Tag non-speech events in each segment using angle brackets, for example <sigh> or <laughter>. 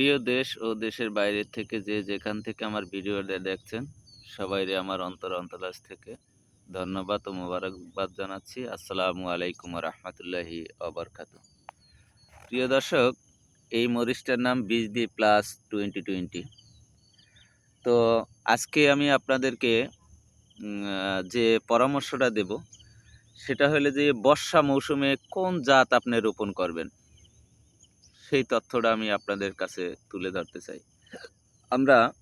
প্রিয় দেশ ও দেশের বাইরের থেকে যে যেখান থেকে আমার ভিডিওটা দেখছেন, সবাইরে আমার অন্তর অন্তরাজ থেকে ধন্যবাদ ও মোবারকবাদ জানাচ্ছি। আসসালামু আলাইকুম রহমতুল্লাহি অবরকাত প্রিয় দর্শক, এই মরিচটার নাম বিজডি প্লাস টোয়েন্টি টোয়েন্টি। তো আজকে আমি আপনাদেরকে যে পরামর্শটা দেব, সেটা হলো যে বর্ষা মৌসুমে কোন জাত আপনি রোপণ করবেন? সেই তথ্যটা আমি আপনাদের কাছে তুলে ধরতে চাই। আমরা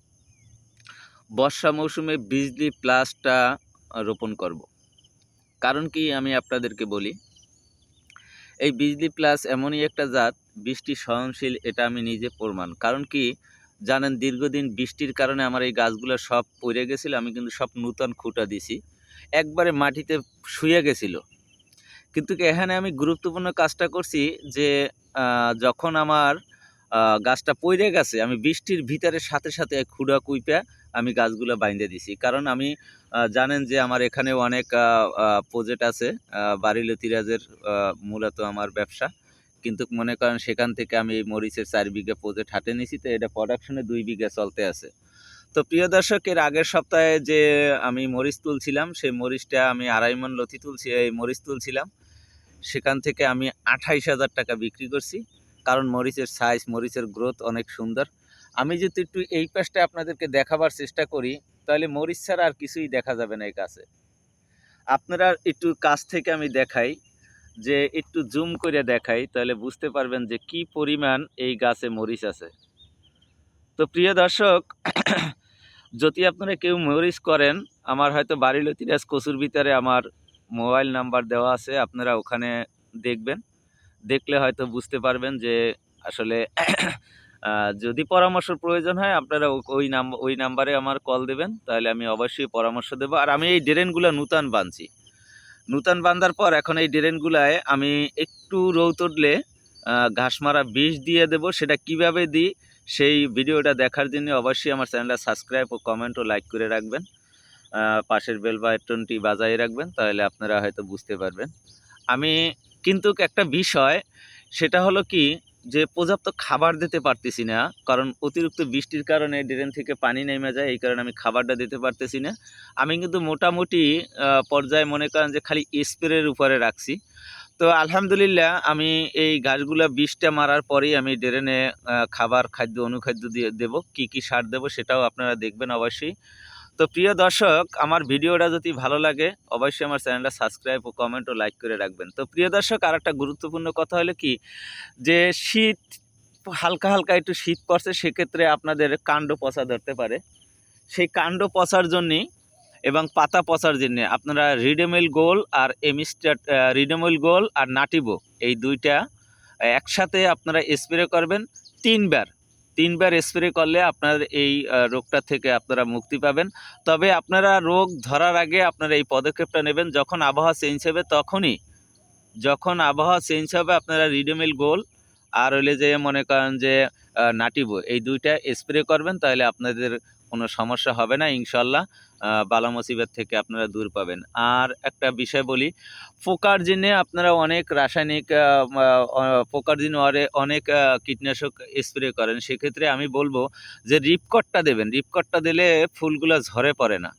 বর্ষা মৌসুমে বিজলি প্লাসটা রোপণ করব। কারণ কি আমি আপনাদেরকে বলি, এই বিজলি প্লাস এমনই একটা জাত, বৃষ্টি সহনশীল, এটা আমি নিজে প্রমাণ। কারণ কি, জানেন দীর্ঘদিন বৃষ্টির কারণে আমার এই গাছগুলো সব পড়ে গেছিল, আমি কিন্তু সব নূতন খুঁটা দিছি। একবারে মাটিতে শুয়ে গেছিল। কিন্তু এখানে আমি গুরুত্বপূর্ণ কাজটা করছি যে যখন আমার গাছটা পড়ে গেছে, আমি বৃষ্টির ভিতরে সাথে সাথে খুঁড়া কুইপা আমি গাছগুলো বাইন্ধে দিছি। কারণ আমি জানেন যে আমার এখানে অনেক প্রজেক্ট আছে বাড়ি লতিরাজের মূলত আমার ব্যবসা। কিন্তু মনে করেন সেখান থেকে আমি এই মরিচের চার বিঘা প্রজেক্ট হাটে নিছি, তো এটা প্রোডাকশনে দুই বিঘা চলতে আছে। তো প্রিয় দর্শক, এর আগের সপ্তাহে যে আমি মরিচ তুলছিলাম, সেই মরিচটা আমি আড়াই মন লতি তুলছি, এই মরিচ তুলছিলাম। সেখান থেকে আমি আঠাইশ হাজার টাকা বিক্রি করছি। কারণ মরিচের সাইজ মরিচের গ্রোথ অনেক সুন্দর। আমি যদি একটু এই পাশটা আপনাদেরকে দেখাবার চেষ্টা করি, তাহলে মরিচ ছাড়া আর কিছুই দেখা যাবে না এই গাছে। আপনারা একটু কাছ থেকে আমি দেখাই, যে একটু জুম করে দেখাই, তাহলে বুঝতে পারবেন যে কি পরিমাণ এই গাছে মরিচ আছে। তো প্রিয় দর্শক, <clears throat> যদি আপনারা কেউ মরিচ করেন, আমার হয়তো বাড়ি লতিরাজ কচুর ভিতরে আমার মোবাইল নাম্বার দেওয়া আছে আপনারা ওখানে দেখবেন। দেখলে হয়তো বুঝতে পারবেন যে আসলে <clears throat> যদি পরামর্শের প্রয়োজন হয় আপনারা ওই নাম্বার ওই নাম্বারে আমার কল দেবেন তাহলে আমি অবশ্যই পরামর্শ দেবো। আর আমি এই ড্রেনগুলো নূতন বাঁধছি নূতন বান্ধার পর এখন এই ড্রেনগুলায় আমি একটু উঠলে আহ, ঘাস মারা বিষ দিয়ে দেব। সেটা কীভাবে দিই সেই ভিডিওটা দেখার জন্য অবশ্যই আমার চ্যানেলটা সাবস্ক্রাইব ও কমেন্ট ও লাইক করে রাখবেন। পাশের বেল বাটনটি বাজায় রাখবেন, তাহলে আপনারা হয়তো বুঝতে পারবেন। আমি কিন্তু একটা বিষয়, সেটা হলো কি, যে পর্যাপ্ত খাবার দিতে পারতেছি না, কারণ অতিরিক্ত বৃষ্টির কারণে ড্রেন থেকে পানি নেমে যায়, এই কারণে আমি খাবারটা দিতে পারতেছি না। আমি কিন্তু মোটামুটি পর্যায়ে মনে করেন যে খালি স্প্রের উপরে রাখছি। তো আলহামদুলিল্লাহ, আমি এই গাছগুলা বিষটা মারার পরেই আমি ড্রেনে খাবার খাদ্য, অনুখাদ্য দিয়ে দেবো, কী কী সার দেবো সেটাও আপনারা দেখবেন অবশ্যই। তো প্রিয় দর্শক, আমার ভিডিওটা যদি ভালো লাগে, অবশ্যই আমার চ্যানেলটা সাবস্ক্রাইব ও কমেন্ট ও লাইক করে রাখবেন। তো প্রিয় দর্শক আর একটা গুরুত্বপূর্ণ কথা হলো কি? যে শীত, হালকা হালকা একটু শীত পড়ছে, সেক্ষেত্রে আপনাদের কাণ্ড পচা ধরতে পারে। সেই কাণ্ড পচার জন্যে এবং পাতা পচার জন্যে আপনারা রিডেমিল গোল আর এমিস্টার রিডেমিল গোল আর নাটিবো এই দুইটা, একসাথে আপনারা স্প্রে করবেন তিনবার। তিনবার স্প্রে করলে আপনার এই রোগটা থেকে আপনারা মুক্তি পাবেন। তবে আপনারা রোগ ধরার আগে আপনারা এই পদক্ষেপটা নেবেন যখন আবহাওয়া চেঞ্জ হবে তখনই। যখন আবহাওয়া চেঞ্জ হবে আপনারা রিডেমিল গোল আর হইলে যে মনে করেন যে নাটিব এই দুইটা স্প্রে করবেন তাহলে আপনাদের কোনো সমস্যা হবে না ইনশাল্লাহ বালা মুসিবত থেকে আপনারা দূর পাবেন। আর একটা বিষয় বলি পোকার জন্যে আপনারা অনেক রাসায়নিক পোকার জন্য অনেক কীটনাশক স্প্রে করেন। সেক্ষেত্রে আমি বলব যে রিপকটটা দেবেন। রিপকটটা দিলে ফুলগুলো ঝরে পড়ে না।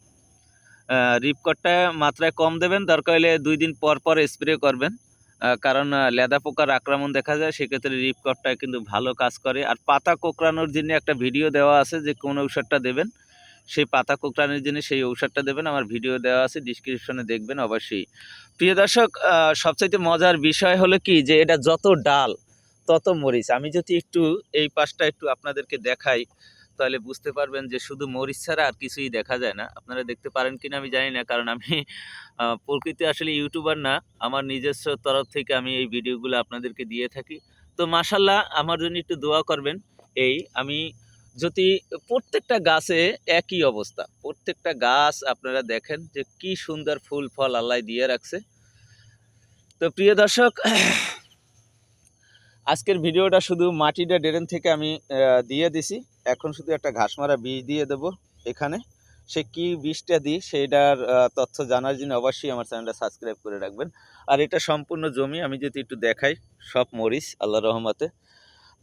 রিপকটটা মাত্রায় কম দেবেন, দরকার হলে দুই দিন পর পর স্প্রে করবেন। কারণ লেদা পোকার আক্রমণ দেখা যায়, সেক্ষেত্রে রিপকটটা কিন্তু ভালো কাজ করে। আর পাতা কোঁকড়ানোর জন্য একটা ভিডিও দেওয়া আছে যে কোন ঔষধটা দেবেন। সেই পাতা কোঁকড়ানোর জন্য সেই ঔষধটা দেবেন। আমার ভিডিও দেওয়া আছে ডিসক্রিপশনে দেখবেন অবশ্যই। প্রিয় দর্শক সবচাইতে মজার বিষয় হলো কি যে এটা যত ডাল, তত মরিচ। আমি যদি একটু এই পাশটা একটু আপনাদেরকে দেখাই। তাহলে বুঝতে পারবেন যে শুধু মরিচ ছাড়া আর কিছুই দেখা যায় না। আপনারা দেখতে পারেন কিনা আমি জানি না, কারণ আমি প্রকৃতি আসলে ইউটিউবার না। আমার নিজস্ব তরফ থেকে আমি এই ভিডিওগুলো আপনাদেরকে দিয়ে থাকি। তো মাসাল্লাহ আমার জন্য একটু দোয়া করবেন। এই, আমি যদি প্রত্যেকটা গাছে একই অবস্থা, প্রত্যেকটা গাছ আপনারা দেখেন যে কি সুন্দর ফুল ফল আল্লাহ দিয়ে রাখছে। তো প্রিয় দর্শক, আজকের ভিডিওটা শুধু মাটিটা ড্রেন থেকে আমি দিয়ে দিছি। এখন শুধু একটা ঘাস মারা বীজ দিয়ে দেব এখানে। সে কি বীজটা দিই সেইটার তথ্য জানার জন্য অবশ্যই আমার চ্যানেলটা সাবস্ক্রাইব করে রাখবেন। আর এটা সম্পূর্ণ জমি, আমি যদি একটু দেখাই, সব মরিচ আল্লাহ রহমতে।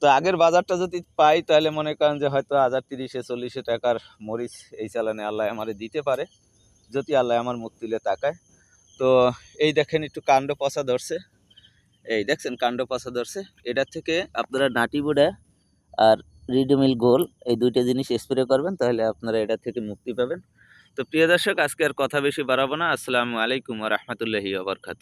তো আগের বাজারটা যদি পাই, তাহলে মনে করেন যে হয়তো হাজার তিরিশে, চল্লিশে টাকার মরিচ এই চালানে আল্লাহ আমারে দিতে পারে, যদি আল্লাহ আমার মুখ তুলে তাকায়। তো এই দেখেন একটু কাণ্ড পচা ধরছে। এই দেখছেন কাণ্ড পচা ধরছে। এটার থেকে আপনারা নাটি বুড়া আর রিডমিল গোল এই দুইটা জিনিস স্প্রে করবেন, তাহলে আপনারা এটা থেকে মুক্তি পাবেন। তো প্রিয় দর্শক, আজকে আর কথা বেশি বাড়াবো না। আসসালামু আলাইকুম রহমতুল্লাহি আবরকাত